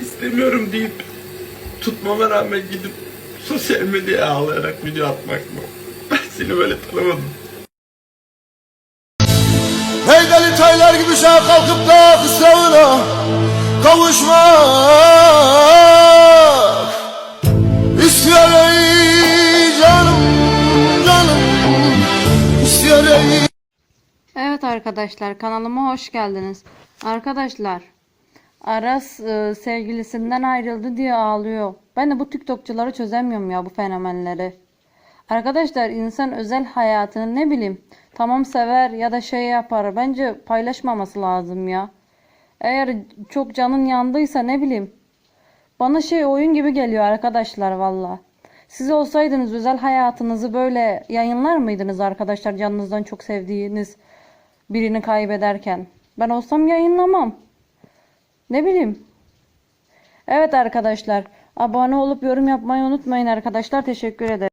İstemiyorum deyip tutmama rağmen gidip sosyal medyaya ağlayarak video atmak mı? Ben seni böyle tanımadım. Hey deli çaylar gibi şaha kalkıp da kısravına kavuşmak İstiyor ey canım canım İstiyor ey Evet arkadaşlar kanalıma hoş geldiniz. Arkadaşlar Aras e, sevgilisinden ayrıldı diye ağlıyor. Ben de bu TikTokçuları çözemiyorum ya bu fenomenleri. Arkadaşlar insan özel hayatını ne bileyim tamam sever ya da şey yapar. Bence paylaşmaması lazım ya. Eğer çok canın yandıysa ne bileyim. Bana şey oyun gibi geliyor arkadaşlar valla. Siz olsaydınız özel hayatınızı böyle yayınlar mıydınız arkadaşlar canınızdan çok sevdiğiniz birini kaybederken? Ben olsam yayınlamam. Ne bileyim. Evet arkadaşlar abone olup yorum yapmayı unutmayın arkadaşlar. Teşekkür ederim.